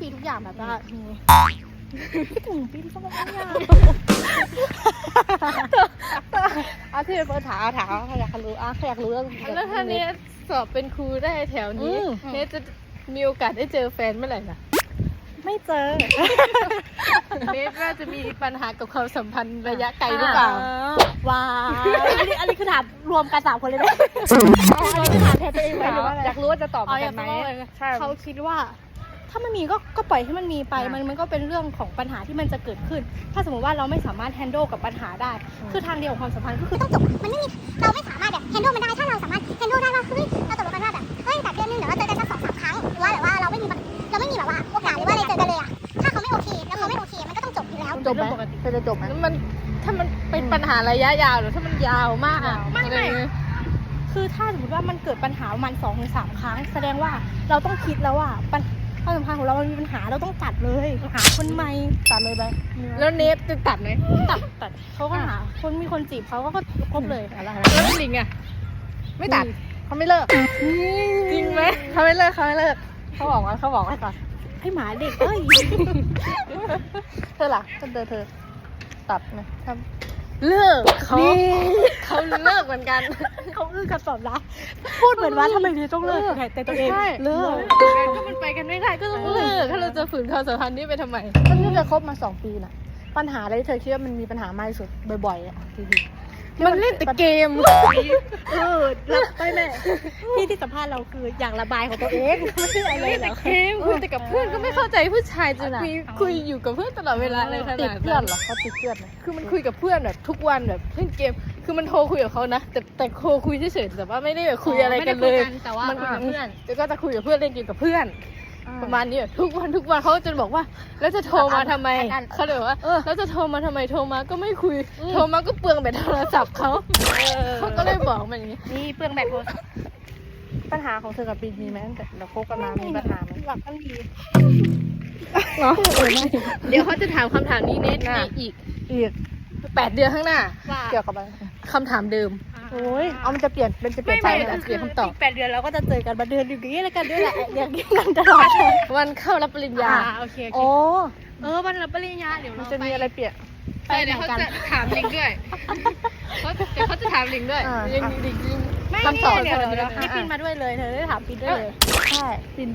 ฟรีทุกอย่างแบบว่ามีคิดถึงปีที่ก็ไม่ได้เอาที่เป็นเปิดถามเอาถามเอาอยากรู้อะอยากรู้เรื่องแล้วถ้าเนสสอบเป็นครูได้แถวนี้อืมเนสจะมีโอกาสได้เจอแฟนเมื่อไหร่นะไม่เจอเนสว่าจะมีปัญหากับความสัมพันธ์ระยะไกลหรือเปล่า ว้าวอันนี้อันนี้คือถามรวมกันสามคนเลยไหมอันนี้คือถามแทนตัวเองไหมหรือว่าอะไรอยากรู้ว่าจะตอบเหอ๋มืออนอกัยานกไหมรู้เลยใช่เขาคิดว่า ถ้ามันมีก็ก็ปล่อยให้มันมีไปอะมันมันก็เป็นเรื่องของปัญหาที่มันจะเกิดขึ้น ถ้าสมมติว่าเราไม่สามารถแฮนด์ลกับปัญหาได้ คือทางเดียวของความสัมพันธ์ก็คือต้องจบมันไม่มีเราไม่สามารถแบบแฮนด์ลมันได้ถ้าเราสามารถแฮนด์ลได้ว่าเฮ้ยเราตกลงกันว่าแบบเฮ้ยแต่เดือนนึงเดี๋ยวเราเจอกันสักสองสามครั้งหรือว่าแบบว่าเราไม่มีแบบเราไม่มีแบบว่าโอกาสหรือว่าอะไรเจอกันเลยอะถ้าเขาไม่โอเคแล้วเขาไม่โอเคมันก็ต้องจบอยู่แล้วจบไหมเธอจะจบไหมแล้วมันถ้ามันเป็นปัญหาระยะยาวหรือถ้ามันยาวมากอะไม่ไม่อะไรเงี้ยคือถ้าสมมติว่ามันเกิดปัญหาประมาณสองถึงสามครั้ง แสดงว่าเราต้องคิดแล้วว่าปัญ ความสัมพันธ์ของเรามันมีปัญหาเราต้องตัดเลย หาคนใหม่ตัดเลยไปแล้วเนสจะตัดไหมตัดตัดเขาก็หาคนมีคนจีบเขาก็คบเลยอะไรแล้วลิงอะไม่ตัดเขาไม่เลิกจริงไหมเขาไม่เลิกเขาไม่เลิกเขาบอกว่าเขาบอกไว้ก่อนให้หมาเด็กเอ้ยเธอล่ะถ้าเธอเธอตัดไหมถ้า เลิกเขาเขาเลิกเหมือนกัน เขาอึ้งกับตอบรับพูดเหมือนว่าทำไมเธอต้องเลิกแต่ตัวเองใช่ เลิกก็มันไปกันไม่ได้ก็ต้องเลิกถ้าเราจะฝืนความสัมพันธ์นี้ไปทำไม มันนี่จะคบมาสองปีน่ะ ปัญหาอะไรที่เธอคิดว่ามันมีปัญหามากที่สุดบ่อยๆอะทีที มันเล่นแต่เกม เออแล้วไม่แม่ที่ที่สัมภาษณ์เราคืออยากระบายของตัวเองไม่ใช่อะไรเล่นหรแต่อกเกมคุยแต่กับเพื่อนก็ไม่เข้าใจผู้ชายจะคุยคุยอยู่กับเพื่อนตลอดเวลาเลยขติดนาดเพื่อนั้นนเหรอเขาติดเพื่อนไหมคือมันคุยกับเพื่อนแบบทุกวันแบบเล่นเกม คือมันโทรคุยกับเขานะแต่แต่โทรคุยเฉยๆแต่ว่าไม่ได้แบบคุยอะไรกันเลยแต่ว่ามันคุยกับเพื่อนแล้วก็จะคุยกับเพื่อนเล่นเกมกับเพื่อน ประมาณนี้แบบทุกวันทุกวันเขาจะบอกว่า แล้วจะโทรมาทำไมเขาเลยบอกว่าแล้วจะโทรมาทำไมโทรมาก็ไม่คุย โทรมาก็เปลืองแบตโทรศัพท์เขาเขาก็เลยบอกมาอย่างนี้นี่เปลืองแบตโทรศัพท์ปัญหาของเธอกับปีมีไหมตั้งแต่เราคบกันมามีปัญหาไหมหลักกันดี เนาะเดี๋ยวเขาจะถามคำถามนี้เน็ตในอีกอีกแปดเดือนข้างหน้า ว่า เกี่ยวกับอะไร คำถามเดิม โอ้ยเอามันจะเปลี่ยนเป็นจะเปลี่ไม่ยนใจไม่ไหมเปลี่ยนคำตอบกแปดเดือนเราก็จะเจอกันมาเดือนอยู่อย่างนี้แล้วกันด้วยแหละอย่างนี้กันตลอดวันเข้ารับปริญญาอ่าโอเคโอเคโอ้เออวันรับปริญญาเดี๋ยวมันเราจะไปมีอะไรเปลี่ยนไปไหนกันถามลิงด้วยเขาเดี๋ยวเขาจะถามลิงด้วยอ่าลิงลิงลิงไม่คำตอบเดี๋ยวสำหรับเดี๋ยวเดือนให้ปินมาด้วยเลยเธอได้ถามปินด้วยเลยใช่ปิน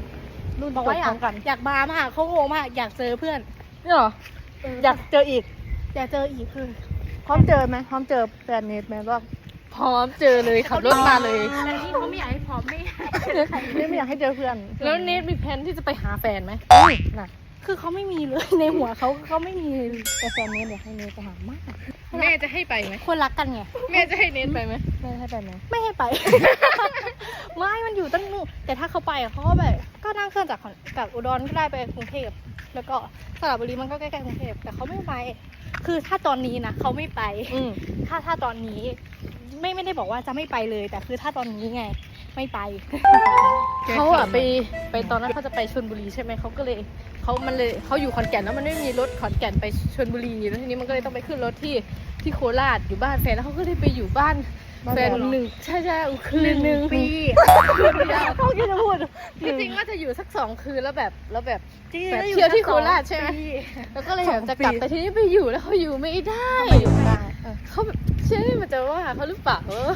รุ่นบอกจว่าอยาพร้กอมกันอยากมามากเขาโงมากอยากเจอเพื่อนนี่เหรออยากเจออีก อยากเจออีกคือ พร้อมเจอไหมพร้อมเจอแฟนเนทไหมว่าพร้อมเจอเลยขับรถมาเลยแต่ที่เขาไม่อยากให้พร้อมไม่ไม่ไม่อยากให้เจอเพื่อนแล้วเนทมีแผนที่จะไปหาแฟนไหมน่ะคือเขาไม่มีเลยในหัวเขาเขาไม่มีแต่แฟนเนทอยากให้เนทไปหามากแม่จะให้ไปไหมคนรักกันไงแม่จะให้เนทไปไหมไม่ให้ไปไหมไม่ให้ไป ไม่มันอยู่ตั้งนู่นแต่ถ้าเขาไปอะเขาก็แบบก็นั่งเครื่องจากขอนจากอุดรก็ได้ไปกรุงเทพแล้วก็สระบุรีมันก็ใกล้ๆกรุงเทพแต่เขาไม่ไป คือถ้าตอนนี้นะเขาไม่ไป อืม ถ้าถ้าตอนนี้ ไม่ไม่ได้บอกว่าจะไม่ไปเลย แต่คือถ้าตอนนี้ไง ไม่ไป เขาอะไปไปตอนนั้นเขาจะไปชลบุรีใช่ไหมเขาก็เลยเขามันเลยเขาอยู่ขอนแก่นแล้วมันไม่มีรถขอนแก่นไปชลบุรีแล้วทีนี้มันก็เลยต้องไปขึ้นรถที่ที่โคราชอยู่บ้านแฟนแล้วเขาก็ได้ไปอยู่บ้านบ้าน แฟนแฟนเหรอหนึ่งใช่ใช่ๆคืนหนึ่งปีเขาคิดจะพูดจริงๆว่าจะอยู่สักสองคืนแล้วแบบแล้วแบบจริงๆแบบแล้วอเที่ยวที่สักสองโคราชใช่ไหมปีแล้วก็เลยแบบจะกลับแต่ทีนี้ไปอยู่แล้วเขาอยู่ไม่ได้ไปอยู่ได้เออเขาแบบเชื่อมันจะว่าเขาหรือเปล่าเออ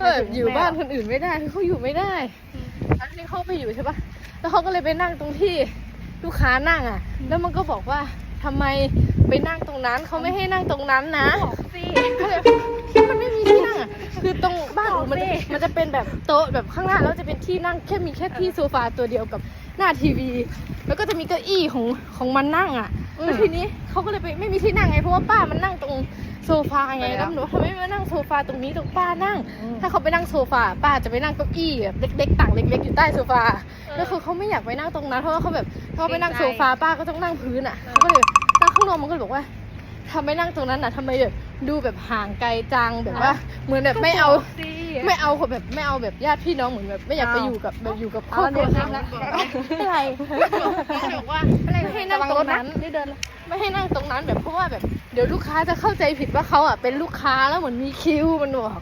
เออแบบอยู่บ้านคนอื่นไม่ได้คือเขาอยู่ไม่ได้แล้วทีนี้เขาไปอยู่ใช่ปะแล้วเขาก็เลยไปนั่งตรงที่ลูกค้านั่งอะ แล้วมันก็บอกว่าทำไมไปนั่งตรงนั้นเขาไม่ให้นั่งตรงนั้นนะ มันจะมันจะเป็นแบบโต๊ะแบบข้างหน้าแล้วจะเป็นที่นั่งแค่มีแค่ที่โซฟาตัวเดียวกับหน้าทีวี แล้วก็จะมีเก้าอี้ของของมันนั่งอะแล้วทีนี้เขาก็เลยไปไม่มีที่นั่งไงเพราะว่าป้ามันนั่งตรงโซฟาไงแล้วหนูทำไมไม่มานั่งโซฟาตรงนี้ตรงป้านั่งอืมถ้าเขาไปนั่งโซฟาป้าจะไปนั่งเก้าอี้แบบเล็กๆต่างเล็ก ๆ อยู่ใต้โซฟาแล้วคือเขาไม่อยากไปนั่งตรงนั้นเพราะว่าเขาแบบเขาไปนั่งโซฟาป้าก็ต้องนั่งพื้นอะเขาก็เลยนั่งข้างนอกมันก็เลยบอกว่าทำไมนั่งตรงนั้นอะทำไมแบบ ดูแบบห่างไกลจังแบบว่า เหมือนแบบไม่เอาสิไม่เอาคนแบบไม่เอาแบบญาติพี่น้องเหมือนแบบไม่อยากไปอยู่กับแบบอยู่กับครอบครัวเอานั้เดี๋ยวนนะอะไรบอกว่าอะไรไม่ให้นั่งตรงนั้นนี่เดินไม่ให้นั่งตรงนั้นแบบเพราะว่าแบบเดี๋ยวลูกค้าจะเข้าใจผิดว่าเขาอะเป็นลูกค้าแล้วเหมือนมีคิวมันบอก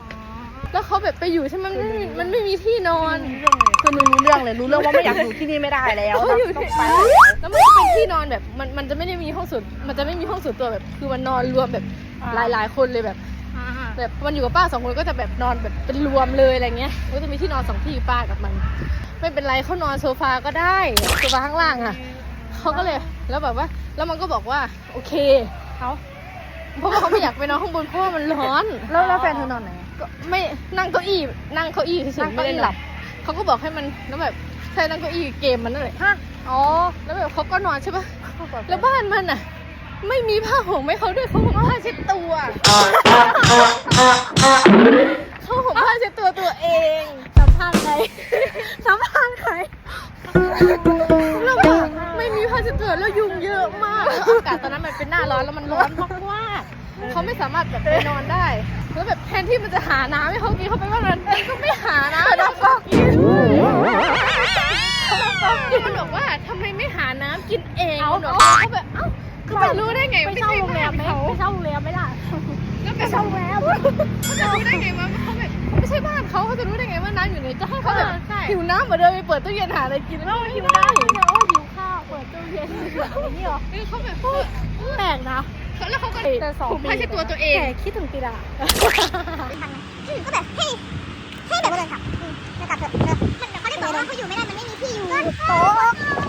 แล้วเขาแบบไปอยู่ใช่ไหมมันไม่มีมันไม่มีที่นอน คือหนูรู้เรื่องเลยรู้เรื่องว่าไม่อยากอยู่ที่นี่ไม่ได้แล้วเขาอยู่ต้อที่งไปแล้วมันจะเป็นที่นอนแบบมันมันจะไม่ได้มีห้องส่วนมันจะไม่มีห้องส่วนตัวแบบ คือมันนอนรวมแบบหลายหลายๆคนเลยแบบอ่าแบบมันอยู่กับป้าสองคนก็จะแบบนอนแบบเป็นรวมเลยอะไรเงี้ยก็จะมีที่นอนสองที่ป้ากับมัน ไม่เป็นไรเขานอนโซฟาก็ได้โซฟาข้างล่างอะเขาก็เลยแล้วแบบว่า แล้วมันก็บอกว่า โอเคเขาเพราะว่าเขาไม่อยากไปนอนข้างบนเพราะว่ามันร้อน แล้วแล้วแฟนเธอนอนไหน ก็ไม่นั่งเก้าอี้นั่งเก้าอี้เฉนั่ยงๆเก้าไม่อี้ได้หหลัลับบ เขาก็บอกให้มันแล้วแบบใช่นั่งเก้าอี้เกมมันนั่นแหละฮะอ๋อแล้วแบบเขาก็นอนใช่ปะแล้วบ้านมันอะ ไม่มีผ้าห่มให้เขาด้วยเขาห่มผ้าเช็ดตัวเขาห่มผ้าเช็ดตัวตัวเอง สัมภาษณ์ใครสัมภาษณ์ใครแล้วแบบไม่มีผ้าเช็ดตัวแล้วยุงเยอะมากแล้วอากาศตอนนั้นมันเป็นหน้าร้อนแล้วมันร้อนมากๆ เขาไม่สามารถแบบไปนอนได้แล้วแบบแทนที่มันจะหาน้ำให้เขากินเขาไปว่านั้นมันก็ไม่หาน้ำให้เขากินมันบอกว่าทำไมไม่หาน้ำกินเองมันบอกว่าเขาแบบเอ้าเขาไปรู้ได้ไงไปไม่เช่าใช่โรงแรบ้ามนไหมเขาไปเช่าโรงแรมไหมล่ะแล้วไปแบบเช่าโรงแรมเขาจะรู้ได้ไงว่าเขาแบบไม่ใช่บ้านเขาเขาจะรู้ได้ไงว่าน้ำอยู่ไหนจะให้เขาแบบเออใช่หิวน้ำเหมือนเดิมไปเปิดตู้เย็นหาอะไรกินแล้วหิวได้เดี๋ยวว่าหิวข้าวเปิดตู้เย็นอย่างนี้เหรอเออเขาแบบแปลกนะ เขาแล้วเขาก็แต่สองผมปีผ้าเช็ดตัวตัวเองแต่คิดถึงปีละอืมก็แบบให้ให้แบบว่าเดินกลับอืมเดินกลับเถอะเออมันเขาจะบอกว่าเขาอยู่ไม่ได้มันไม่มีที่อยู่โต๊ะ